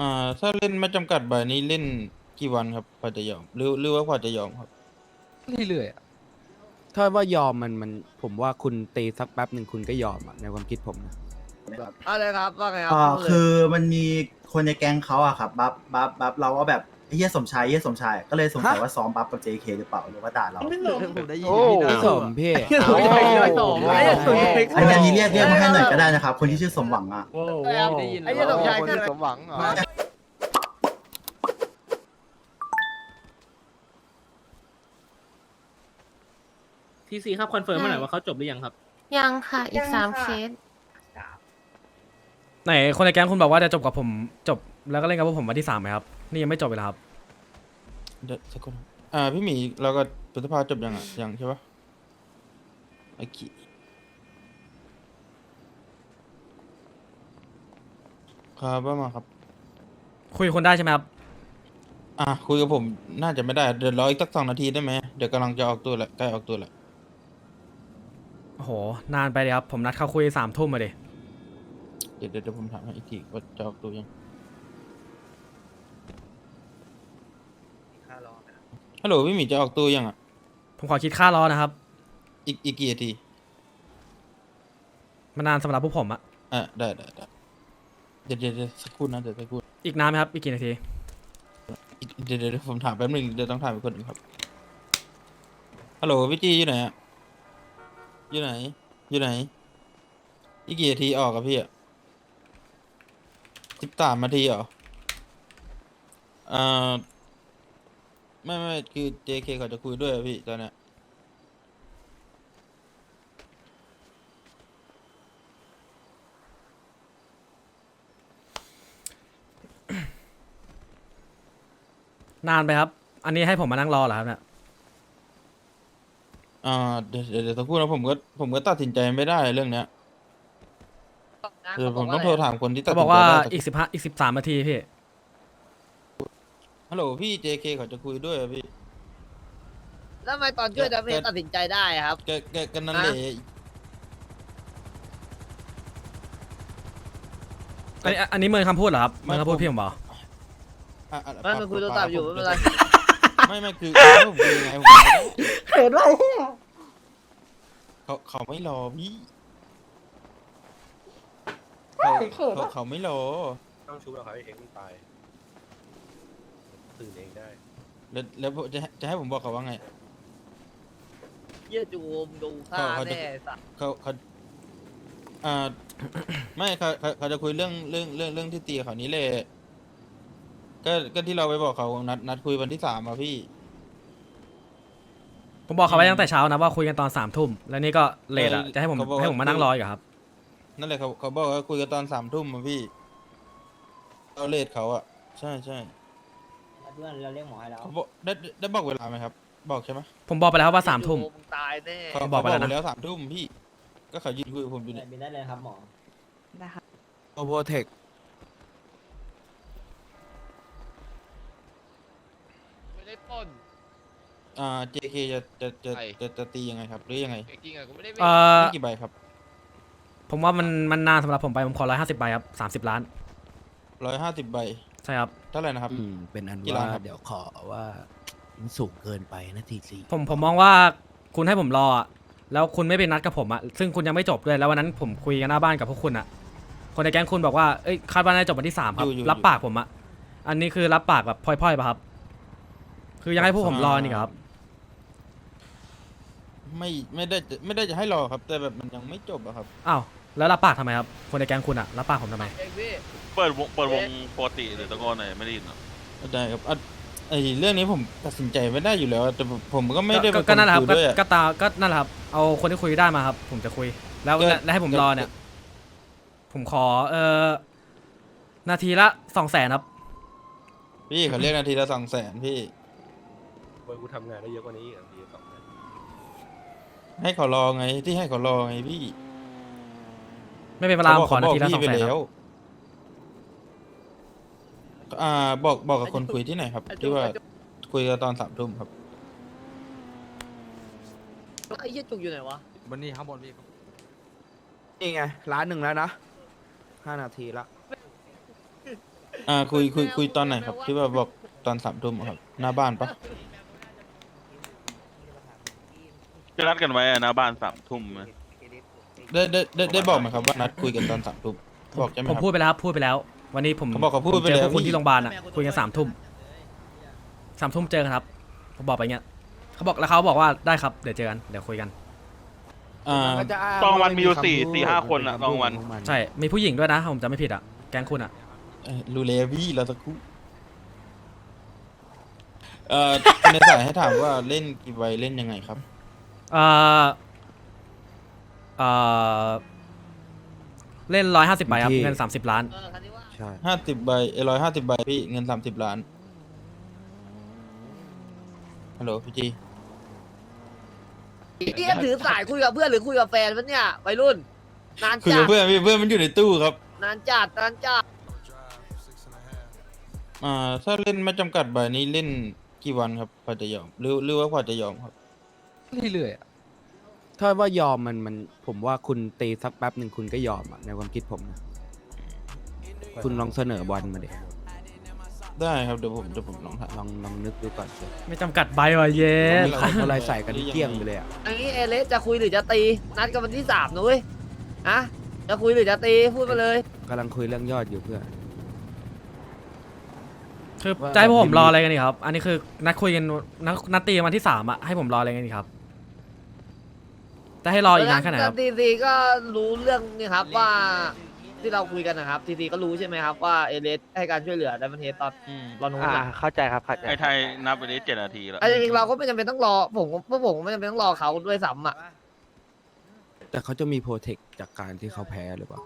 อ่า ถ้าเล่นไม่จำกัดใบนี้เล่นกี่วันครับพอจะยอมหรือหรือว่าพอจะยอมครับ เรื่อยๆอะถ้าว่ายอมมันมันผมว่าคุณตีสักแป๊บหนึ่งคุณก็ยอมอะในความคิดผมนะอะไรครับว่าไงครัอ่าพูดเลย คือมันมีคนในแก๊งเขาอะครับบัฟบัฟบัฟเราว่าแบบไอ้ เฮียสมชายเฮียสมชายก็เลยสงสัยว่าซ้อมบัฟกับ JK หรือเปล่าหรือว่าด่าเราผมได้ยินโอ้พี่นะไม่สมพี่โอ้ยไม่ไม่สมไอ้เหี้ยสมชายอันนี้อันนี้เรียกเรียกมาให้หน่อยก็ได้นะครับคนที่ชื่อสมหวังอะได้ยินไอ้เหี้ยสมชายคือสมหวังเหรอทีซีครับคอนเฟิร์มมาหน่อยว่าเขาจบหรือยังครับ ยังค่ะอียักงสามค่ะเคสไหนคนในแก๊งคุณบอกว่าจะจบกับผมจบแล้วก็เล่นกับพวกผมวันที่สามไหมครับ นี่ยังไม่จบเลยเหรอครับเดี๋ยวสักคนอ่าพี่หมีเราก็พฤษภาจบยังอะยังใช่ปะไอ้ขี้ครับว่ามาครับ คุยกับคนได้ใช่ไหมครับ อะคุยกับผมน่าจะไม่ได้ เดี๋ยวรออีกสักสองนาทีได้ไหมเดี๋ยวกำลังจะออกตัวแล้วใกล้ออกตัวแล้วโอ้โห นานไปเลยครับ ผมนัดเขาคุยสามทุ่มมาดิเดี๋ยวเดี๋ยวเดี๋ยวผมถามให้อีกทีว่าจะออกตัวยัง ฮัลโหลพี่หมีจะออกตัวยังอะ ผมขอคิดค่ารอนะครับ อีกอีกกี่นาทีมันนานสำหรับพวกผมอะอะได้ได้ได้เดี๋ยวเดี๋ยวเดี๋ยวสักครู่นะเดี๋ยวสักครู่อีกนานไหมครับ อีกกี่นาที อีกเดี๋ยวเดี๋ยวเดี๋ยวผมถามแป๊บนึงเดี๋ยวต้องถามอีกคนหนึ่งครับฮัลโหลพี่จีอยู่ไหนอะอยู่ไหน อยู่ไหน อีกกี่นาทีออกอะพี่อะสิบสามนาทีเหรอเอ่อ ไม่ไม่คือ JK เขาจะคุยด้วยอะพี่ตอนเนี้ยนานไปครับ อันนี้ให้ผมมานั่งรอเหรอครับเนี่ยอ่าเดี๋ยวเดี๋ยวเดี๋ยวสักครู่นะผมก็ผมก็ตัดสินใจไม่ได้เรื่องเนี้ยเดี๋ยวผมต้องโทรถามคนที่ตัดเขาสินบอกใจว่าได้สัอีกสิบห้าอีกสิบสามนาทีพี่ ฮัลโหลพี่ JK เขาจะคุยด้วยอะพี่ แล้วทำไมตอนช่วยดาเมจตัดสินใจได้อะครับ แกแกกันนั่นแหละอันนี้อันนี้เมินคำพูดเหรอครับเมินคำพูดพี่ผมบอกอะอะไม่มันคุยโทรศัพท์อยู่ไม่เป็นไร ไม่ไม่คือผมคุยยังไงผมไม่ได้เขินว่ะเขาเขาไม่รอพี่เขาเขาเขาไม่รอ ต้องชุบแล้วครับไอ้เอ็กซ์มันตาย ตื่นเองได้แล้วแล้วจะให้จะให้ผมบอกเขาว่าไง เยี่ยจูมดูค่าแน่สัตว์เขาเขาอ่า ไม่เขาเขาเขาจะคุยเรื่องเรื่องเรื่องเรื่องที่ตีเขานี้เลยก็ก็ที่เราไปบอกเขานัดนัดคุยวันที่สามอะพี่ ผมบอกเขาไว้ตั้งแต่เช้านะว่าคุยกันตอนสามทุ่มแล้วนี่ก็เลทอะเออจะให้ผมเขาบอกให้ผมมานั่งรออีกเหรอครับนั่นแหละเขาเขาบอกว่าคุยกันตอนสามทุ่มอะพี่เราเลทเขาอะใช่ใช่ เพื่อนเราเรียกหมอให้แล้วเขาบอกได้ได้ได้บอกเวลาไหมครับ บอกใช่ไหมผมบอกไปแล้วว่าสามทุ่มจูงตายแน่เขาบอกไปแล้วนะแล้วสามทุ่มพี่ ก็เขายืนคุยกับผมอยู่เนี่ยบินได้เลยครับหมอโอโบเทคไม่ได้ปล้น อ่า JK จะจะจะใคร จะจะตียังไงครับ หรือยังไงจริงๆอะกูไม่ได้เอ่อไม่กี่ใบครับผมว่ามันมันนานสำหรับผมไปผมขอร้อยห้าสิบใบครับสามสิบล้านร้อยห้าสิบใบ ใช่ครับ เท่าไหร่นะครับ อืมเป็นอันกี่ล้าว่านครับ เดี๋ยวขอว่ามันสูงเกินไปนะทีซีผมผมมองว่าคุณให้ผมรออะแล้วคุณไม่ไปนัดกับผมอะซึ่งคุณยังไม่จบด้วยแล้ววันนั้นผมคุยกันหน้าบ้านกับพวกคุณอะคนในแก๊งคุณบอกว่าเอ้ยคาดว่าน่าจะจบวันที่สามครับ อยู่อยู่รับปากผมอะอันนี้คือรับปากแบบพลอยๆป่ะครับ คือยังให้พวกผมรอนี่ครับ ไม่ไม่ได้จะไม่ได้จะให้รอครับ แต่แบบมันยังไม่จบอะครับ อ้าว แล้วรับปากทำไมครับ คนในแก๊งคุณอะรับปากผมทำไมเองพี่เปิดวงเปิดวงปกติหรือตะโกนหน่อยไม่ได้ยินเหรอได้ครับอะไอเรื่องนี้ผมตัดสินใจไม่ได้อยู่แล้วแต่ผมผมก็ไม่ได้ก็เป็นก็นั่นแหละครับคุยก็ด้วยอะ ก็ตาก็นั่นแหละครับ เอาคนที่คุยได้มาครับ ผมจะคุย แล้วก็และและให้ผมรอเนี่ย ผมขอเอ่อนาทีละสองแสนครับ พี่เขาเรียกนาทีละสองแสนพี่ เว้ยกูทำงานได้เยอะกว่านี้อีกทีสองนะให้เขารอไงที่ให้เขารอไงพี่ ไม่เป็นเวลาผมขอนาทีละเขสองบกแสนพี่ไปคแล้รับวอ่าบอกบอกกับคนคุยที่ไหนครับที่ว่าคุยกันตอนสามทุ่มครับ ไอ้เยี่ยจุกอยู่ไหนวะวันนี้ข้างบนพี่นี่ไงร้านหนึ่งแล้วนะห้านาทีละอ่าคุยคุยคุยตอนไหนครับ ที่ว่าบอกตอนสามทุ่มครับ หน้าบ้านปะจะนัดกันไว้อะหนะบ้านสามทุ่มไหม ได้ได้ได้ได้บอกไหมครับว่านัดคุยกันตอนสามทุ่มบอกใช่ไหมผมครับพูดไปแล้วครับพูดไปแล้ว วันนี้ผมเขาบอกเขาพูดผมไปเจอแล้วพวกคุณพี่ ที่โรงพยาบาลอะคุยกันสามทุ่มสามทุ่มเจอกันครับ ผมบอกไปเงี้ยเขาบอกแล้วเขาบอกว่าได้ครับเดี๋ยวเจอกันเดี๋ยวคุยกัน อ่าก็จะอ้างตองวันามีอยู่ไคำสี่พูดสี่ห้าคนอะเป็ตองวันคำพูดขงมัใช่มีผู้หญิงด้วยนะผมจำไม่ผิดอะแก๊งคุณอะเอ่อรู้เลยพี่เราตะคุเอ่อ ในสายให้ถามว่าเล่นกี่ใบเล่นยังไงครับ เอ่อ เอ่อเล่นร้อยห้าสิบใบครับเงินสามสิบล้านเออคันนี้ว่าใช่ห้าสิบใบเอร้อยห้าสิบใบพี่เงินสามสิบล้านฮัลโหลพี่จีพี่ถือสายคุยกับเพื่อนหรือคุยกับแฟนวะเนี่ยวัยรุ่น นานคุยจักับดเพื่อนพี่เพื่อนมันอยู่ในตู้ครับนานจัดนานจัดอ่าถ้าเล่นไม่จำกัดใบนี้เล่นกี่วันครับพอจะยอมหรือหรือว่าพอจะยอมครับเรื่อยๆอะ ถ้าว่ายอมมันมันผมว่าคุณตีสักแป๊บหนึ่งคุณก็ยอมอะในความคิดผมนะคุณลองเสนอบอลมาดิได้ครับเดี๋ยวผมเดี๋ยวผมลองถามลองลองนึกดูก่อนสิไม่จำกัดใบว่ะเย้ไม่เขาอะไรใส่กันเกลี้ยงไปเลยอะอันนี้เอเลสจะคุยหรือจะตี นัดกันวันที่สามนุ้ยอะจะคุยหรือจะตีพูดมาเลย กำลังคุยเรื่องยอดอยู่เพื่อน คือว่าจะให้พวกผมแบบรออะไรกันอีกครับ อันนี้คือนัดคุยกันนัดนัดตีกันวันที่สามอะให้ผมรออะไรกันอีกครับ จะให้รออีกนานแค่ไหนครับทีซีก็รู้เรื่องนี่ครับว่าที่เราคุยกันนะครับทีซีก็รู้ใช่ไหมครับว่าเอเลสให้การช่วยเหลือดัมเบิลเฮดตอนอืมรอนู้นอ่าอะเข้าใจครับเข้าใจไอ้ไทยนับไปนี้เจ็ดนาทีแล้วไอ้จริงๆเราก็ไม่จำเป็นต้องรอผมก็พวกผมก็ไม่จำเป็นต้องรอเขาด้วยซ้ำอะแต่เขาจะมีโปรเทคจากการที่เขาแพ้หรือเปล่า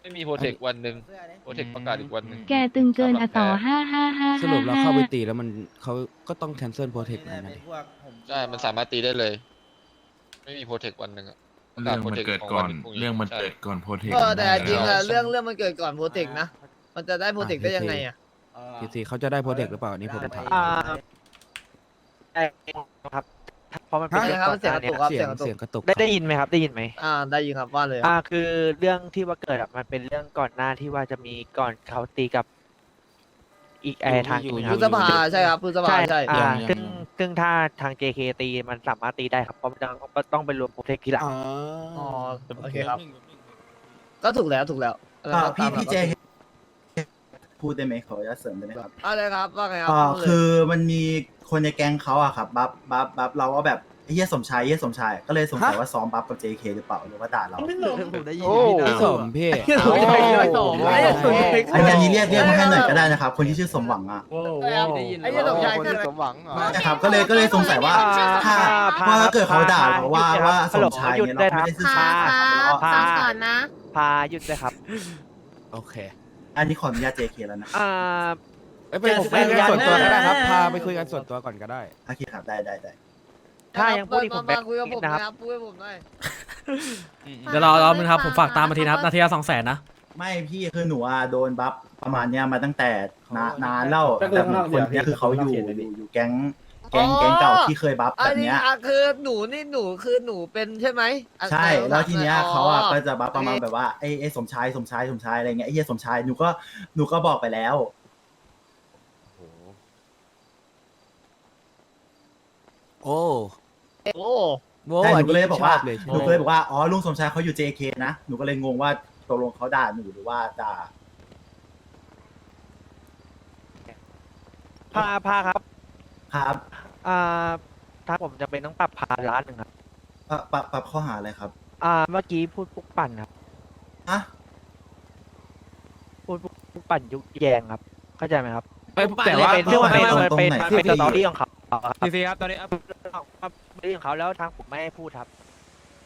ไม่มีโปรเทควันหนึ่งโปรเทคประกาศอีกวันหนึ่งแกตึงเกินอะต่อห้าห้าห้าสรุปเราเข้าไปตีแล้วมันเขาก็ต้องแคนเซิลโปรเทคนั้นนะดิใช่ มันสามารถตีได้เลย ไม่มีโปรเทควันหนึ่งอะประาศเรื่องมัน protect เกิดของก่อวันพรุ่งเรื่องมันใช่เกิดก่อนโพเทคเออแต่จริงอะแล้วเรื่องเรื่องมันเกิดก่อนโปรเทคนะ มันจะได้โปรเทคได้ยังไงอะทีซีเขาจะได้โปรเทคหรือเปล่าอันนี่ผมถามอ่าได้ครับเพราะมันเป็นใช่ครับเสียงกระตุกครับเสีเสียยงงกระตุเสียกงกระตุกได้ได้ยินไหมครับได้ยินไหมอ่า ได้ยินครับว่าเลยอ่าคือเรื่องที่ว่าเกิดอะมันเป็นเรื่องก่อนหน้าที่ว่าจะมีก่อนเขาตีกับอีกไอทางอยู่ใช่ไหมอคพฤรับษภาใช่ครับพฤษภาใช่ใช่อ่ายังยังซึ่ง ซึ่งถ้าทาง JK ตีมันสามารถตีได้ครับเพราะมันต้องต้องไปรวมโปรเทคทีหลัง อ๋ออ๋อโอเคครับ ก็ถูกแล้วถูกแล้วอ่าพี่ตามหลักพี่เจพูดได้ไหมขออนุญาตเสริมได้ไหมครับอะไรครับว่าไงครับอ่าพูดเลยคือมันมีคนในแก๊งเขาอะครับ บัฟบัฟบัฟเราว่าแบบ ไอ้เฮียสมชายเฮียสมชายก็เลยสงสัยว่าซ้อมบัฟกับ JK หรือเปล่าหรือว่าด่าเราโอ้พี่สมพี่โอ้ยไม่สมไม่สมอันนี้อันนี้เรียกเรียกมาให้หน่อยก็ได้นะครับ คนที่ชื่อสมหวังอะไอ้เหี้ยสมชายคืออะไรนะครับก็เลยก็เลยสงสัยว่าถ้าว่าถ้าเกิดเขาด่าเราว่าว่าสมชายเนี่ยเราไม่ได้ซื่อสัตย์นะครับแล้วก็พาก่อนนะ พาหยุดเลยครับ โอเค อันนี้ขออนุญาต JK แล้วนะอ่าเอ้ยไปผมไปคุยกันส่วนตัวก็ได้ครับ พาไปคุยกันส่วนตัวก่อนก็ได้โอเคครับได้ได้ได้ ถ้ายังพูดอีกผมแบมาคุยกับผมนะครับนะครับพูดให้ผมหน่อย เดี๋ยวรอรอมึงครับ ผมฝากตามมาทีนะครับ นาทีละสองแสนนะ ไม่พี่คือหนูอะโดนบัฟประมาณเนี้ยมาตั้งแต่นานนานแล้วแต่เหมือนคนเนี้ยคือเขาอยู่อยู่อยู่แก๊งแก๊งแก๊งเก่าที่เคยบัฟอัแบนบนี้เนี้ย อะคือหนูนี่หนูคือหนูเป็นใช่ไหมอะใช่ไหนแล้วทีเนี้ยเขาอะอ๋อก็จะบัฟประมาณแบบว่าไอ้ไอ้สมชายสมชายสมชายอะไรเงี้ยไอ้เหี้ยสมชายหนูก็หนูก็บอกไปแล้ว โอ้ โอ้โว้ใช่หอันูนก็เลยนี้บอกชว่าอบเลยหนูก็เลยบอกว่าอ๋อลุงสมชายเขาอยู่ JK นะหนูก็เลยงงว่าตกลงเขาด่าหนูหรือว่าด่าพาพาครับครับอ่าถ้าผมจะเป็นต้องปรับพาล้านหนึ่งครับปรับปรับปรับข้อหาอะไรครับอ่าเมื่อกี้พูดปลุกปั่นครับอะพูดปลุกปั่นยุแยงครับ เข้าใจไหมครับแต่ว่าเป็นซึ่งมันเป็นตรงมันตรงเป็นไหนมันเป็นสตอรี่ของเขา ครับทีซีครับตอนนี้มันเป็นเรื่องของเขาแล้วทางผมไม่ให้พูดครับ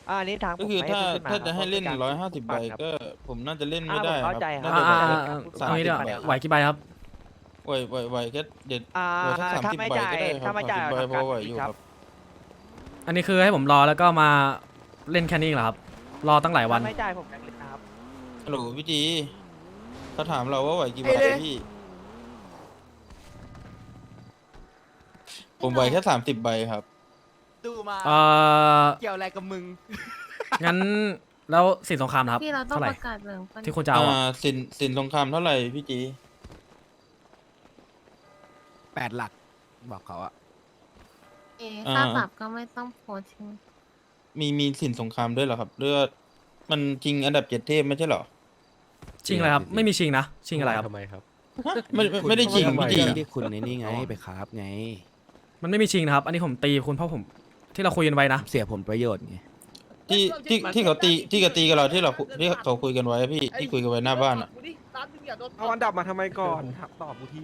อ่าอันนี้ทางผก็มคือไม่ให้ถ้าพูดขึ้นมาถ้าจะให้เล่นคบร้อยห้าสิบใบครับก็ ผมน่าจะเล่นไม่อ่าได้ผมเข้าใจครับครับน่าอ่าจะอ่าแบบอ่าสามเอางี้สิดีบกว่าใบไหวกี่ใบครับ ไหวไหวไหวก็เด็ดอ่าเดี๋ยวสักสามถ้าสิบไม่ใบจ่ายก็ได้คถ้ารับไม่จ่ายสามสิบใบพอไหวอยู่คครัรับบอันนี้คือให้ผมรอแล้วก็มาเล่นแค่นี้เหรอครับ รอตั้งหลายวัน ถ้าไม่จ่ายผมแบงค์ลิสต์นะครับ ฮัลโหลพี่จีเขาถามเราว่าไหวกี่ใบพี่ ผมไหวแค่สามสิบใบครับ ดูมา เอ่อเกี่ยวอะไรกับมึง งั้นแล้วสินสงครามนะครับที่เราต้องเท่าไหร่ประกาศเหมืองปันที่คุณจะเอาอะอ่าสินสินสงครามเท่าไหร่พี่จีแปดหลัก บอกเขาอะเอะค่าปรับก็ไม่ต้องโพสต์ใช่ไหมมีมีสินสงครามด้วยเหรอครับเลือดมันจริงอันดับเจ็ดเทพไม่ใช่เหรอชิงอะไรครับ ไม่มีชิงนะ ชิงอะไรครับ ทำไมครับไม่ไม่ไม่ได้จริงทำไมพี่จี ที่คุณในนี่ไงไปครับไง มันไม่มีชิงนะครับ อันนี้ผมตีคุณเพราะผม ที่เราคุยกันไว้นะ เสียผลประโยชน์ไงที่ที่ที่เขาตีที่เขาตีกับเราที่เราที่เขาคุยกันไว้พี่ที่คุยกันไว้หน้าบ้านอะร้านมึงอย่าโดนเอาอันดับมาทำไมก่อนตอบกูที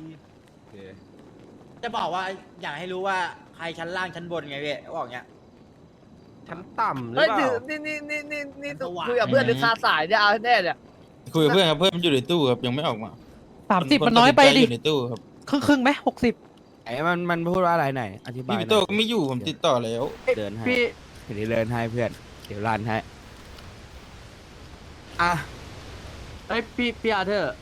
โอเคจะบอกว่าอยากให้รู้ว่าใครชั้นล่างชั้นบนไงพี่บอกเงี้ยชั้นต่ำหรือเฮ้ยเปล่านี่นี่นี่นี่นี่สว่างคุยกับเพื่อนหรือคาสายเนี่ยเอาให้แน่เนี่ยคุยกับเพื่อนครับเพื่อนมันอยู่ในตู้ครับยังไม่ออกมาสามสิบคมันน้อยไปตัใจดิอยู่ในตู้ครับครึ่งครึ่งไหมหกสิบ ไอ้มันมันพูดว่าอะไรไหนอธิบายพี่หปิน่โต้อยก็ไม่อยู่ผมติดต่อแล้ว เดินให้พี่เดี๋ยวเดินให้เพื่อน เดี๋ยวรันให้อะเอ้ยพี่พี่อาเธอร์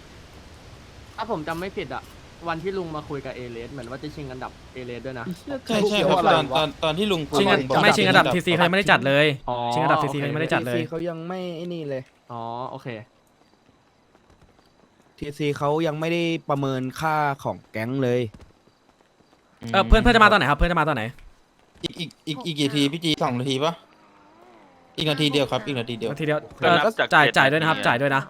ถ้าผมจำไม่ผิดอะวันที่ลุงมาคุยกับเอเลสเหมือนว่าจะชิงอันดับเอเลสด้วยนะ ใช่ใช่ครับตอนตอนตอนที่ลุงคุยชิงอันลุบอกไม่ชิงอันดับว่าทีซีเขายังไม่ได้จัดเลย อ๋อชิงอันดับทีซีโอเคเขายังไม่ได้จัดเลยทีซีเขายังไม่ไอ้นี่เลยอ๋อโอเค ทีซีเขายังไม่ได้ประเมินค่าของแก๊งเลย เออเพื่อนเพื่อนจะมาตอนไหนครับ เพื่อนจะมาตอนไหนอีกอีกอีกอีกกี่ทีพี่จีสองนาทีปะอีกนาทีเดียวครับ อีกนาทีเดียวทีเดียวเดี๋เอยวอนับจากจ่ายเจ็ดจ่ายด้วยนะครับ นาทีอะจ่ายด้วยนะ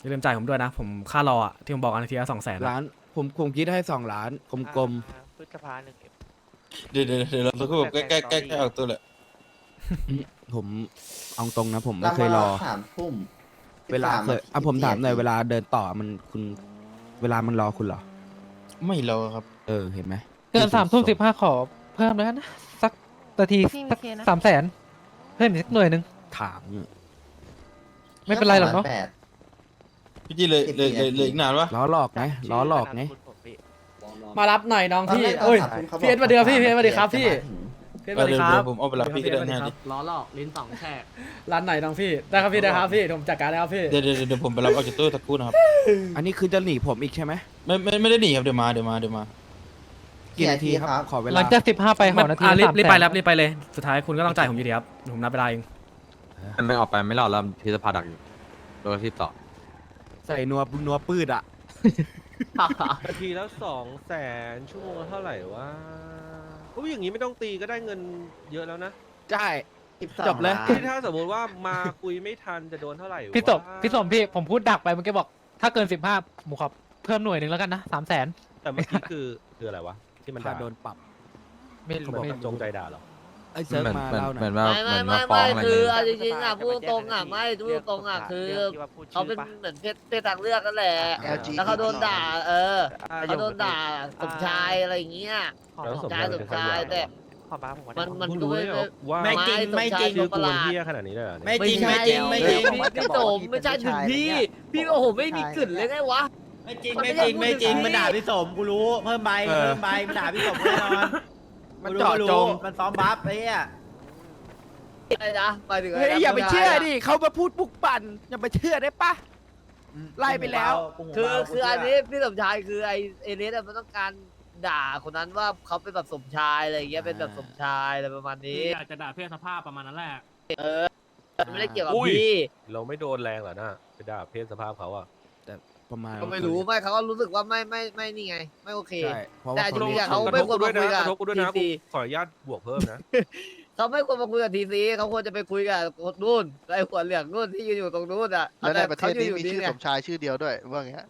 อย่าลืมจ่ายผมด้วยนะ ผมค่ารออะที่ผมบอกอันนาทีละสองแสนล้าน ผมผมคิดให้สองล้านกลมพฤษภาหนึ่งเดี๋ยวเดี๋ยวเดี๋ยวเราสักครู่ใกล้ใกล้ใกล้ใกล้ออกตัวเลยๆผมเอาตรงนะ ผมไม่เคยรอ สามทุ่มเวลาเคยอะผมถามหน่อยเวลาเดินต่อมันคุณ เวลามันรอคุณเหรอ ไม่รอครับ เออเห็นไหม เกินสามทุ่มสิบห้าขอ เพิ่มแล้วนะสักนาทีพี่มีสักเคนะ สามแสนเพิ่มอีกสักหน่วยหนึ่งถามเนี่ยไม่เป็นไรหรอกเนาะพี่จีเลยเลยเลยเลยอีกนานวะ ล้อหลอกไงล้อหลอกไง มารับหน่อยน้องพี่เอ้ย พี่เอ็ดมาเดือพี่พี่เอ็ดมาดีครับพี่พี่เอ็ดเอมาอดีเดี๋ยวครับเดี๋ยวผมเอาไปรับพี่ก็ได้นะดิล้อหลอกลิ้นสองแฉกร้านไหนน้องพี่ ได้ครับพี่ได้ครับพี่ผมจัดการได้ครับพี่เดี๋ยวเดี๋ยวเดี๋ยวผมไปรับออกจากตู้สักครู่นะครับ อันนี้คือจะหนีผมอีกใช่ไหมไม่ไม่ไม่ได้หนีครับเดี๋ยวมาเดี๋ยวมาเดี๋ยวมา กี่นาทีครับ ขอเวหลา ลังจากสิบห้าไปขอนาทีอะรีบสามรีบแสไปนแล้วรีบไปเลย สุดท้ายคุณก็ต้องจ่ายผมอยู่ดีครับผมนับเวลาเอง มันไม่ออกไปไม่รอดแล้วพิษภาดักอยู่โดนที่ต่อ ใส่นัวนัวปืดอะ นาทีแล้วสองแสนชั่วโมงละเท่าไหร่วะอุ้ยอย่างนี้ไม่ต้องตีก็ได้เงินเยอะแล้วนะใช่ จบเลยที่ถ้าสมมติว่ามาคุยไม่ทันจะโดนเท่าไหร่วะพี่สมพี่สมพี่ผมพูดดักไปเมื่อกี้บอก ถ้าเกินสิบห้าผมขอเพิ่มหน่วยหนึ่งแล้วกันนะสามแสนแต่เมื่อกี้คือคืออะไรวะ ที่มันถ้าด่าโดนปรับไม่เขารู้บอกไม่จงใจด่าเหรอไอ้เซิร์ฟมาเล่าหน่อย ไม่ไม่ไม่ไม่คือเอาจริงๆอะพูดตรงอะไม่พูดตรงอะคือเขาเป็นเหมือนเพศเพศทางเลือกนั่นแหละแล้วเขาโดนด่า เออเขาโดนด่าสมชายอะไรอย่างเงี้ยแล้วสสมมชายชายสเป็มนใครชายอะแต่ขอบ้าผมมันมันคุณก็รู้ไม่ได้เหรอว่าไม่จริงไม่จริงชื่อกูประหมันลาดเฮียขนาดนี้เลยเหรอเนี่ยไม่จริงไม่จริงไม่จริงพี่พี่โสมไม่ใช่ถึงพี่พี่โอ้โหไม่มีกลิ่นเลยไงวะ ไม่จริงไม่จริงไม่จริงมันด่าพี่สมกูรู้เพิ่มใบเพิ่มใบมันด่าพี่สมแน่นอนมันกูรู้เจาะกูรู้จงมันซ้อมบัฟไอ้เหี้ยอะไรนะหมายถึงะไรเฮ้ยนะอย่าไปเชื่อผู้ชะดิเขามาพูดปลุกปั่นอย่าไปเชื่อได้ปะไล่ไปแล้วกูหูคือเบาคืออันนี้พี่สมชายคือไอเอเลสอะมันต้องการด่าคนนั้นว่าเขาเป็นแบบสมชายอะไรอย่างเงี้ยเป็นแบบสมชายอะไรประมาณพี่นี้อยากจะด่าเพศสภาพประมาณนั้นแหละไม่ได้เกี่ยวกับอุ้ยพี่เราไม่โดนแรงเหรอนะไปด่าเพศสภาพเขาอะ ประมาณก็ไม่รู้ไม่เขาก็รู้สึกว่าไม่ไม่ไม่นี่ไง ไม่โอเค ใช่เพราะแต่ว่าจริงๆอะเขาเขากระทบกูด้วยนะกระทบกูด้วยนะทีกูซีขออนุญาตบวกเพิ่มนะ เขาไม่ควรมาคุยกับทีซีเขาควรจะไปคุยกับคนนู่นไอ้หัวเหลืองนู่นที่ยืนอยู่ตรงนู้นอะและในประเทศนี้ขามียืชื่อไงสมชายชื่อเดียวด้วยว่าอย่างเงี้ย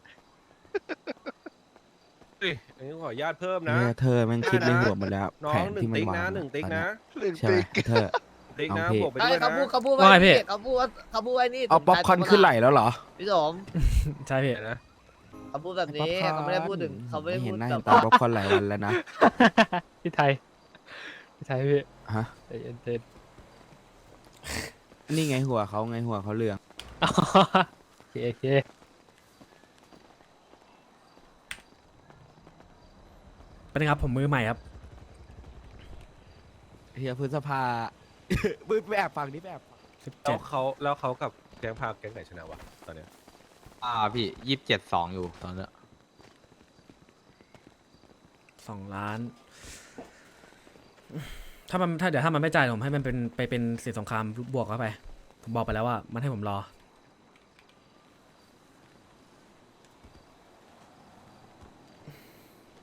เฮ้ยอันนี้ขออนุญาตเพิ่มนะ เนี่ยเธอมันคิดในหัวหมดแล้วน้อแผงนหนึ่ที่งมันติ๊กวางนะหนึ่งติ๊กนะใช่ไหมเธอ ติ๊กนะเอาพี่บวกไปใช่ด้วยเขาพูดนะเขาพูดว่าไงพี่ นี่เขาพูดว่าเขาพูดไว้นี่เอาป๊อปคอร์นขึ้นไหลแล้วเหรอ พี่สมใช่พี่เดี๋ยวนะเขาพูดแบบนี้เขาไม่ได้พูดถึงเขาไม่ได้เห็พูนดหน้าแบเห็บนตาป๊อปคอร์นหลายวันแล้วนะ พี่ไทยพี่ไทยพี่ฮะ ใจเย็นเย็นนี่ไงหัวเขาไงหัวเขาเหลือง อ๋อโอเคโอเคเป็นไงครับผมมือใหม่ครับเฮียพฤษภา มือไปแอบฟังนี่ไปแอบฟังแล้วเขาแล้วเขากับแก๊งพาแก๊งไหนชนะวะตอนเนี้ยอ่าพี่ยี่สิบเจ็ดสองอยู่ตอนเนี้ยสองล้าน ถ้ามันถ้าเดี๋ยวถ้ามันไม่จ่ายผมให้มันเป็นไปเป็นสินสงครามบวกเข้าไปผมบอกไปแล้วว่า มันให้ผมรอ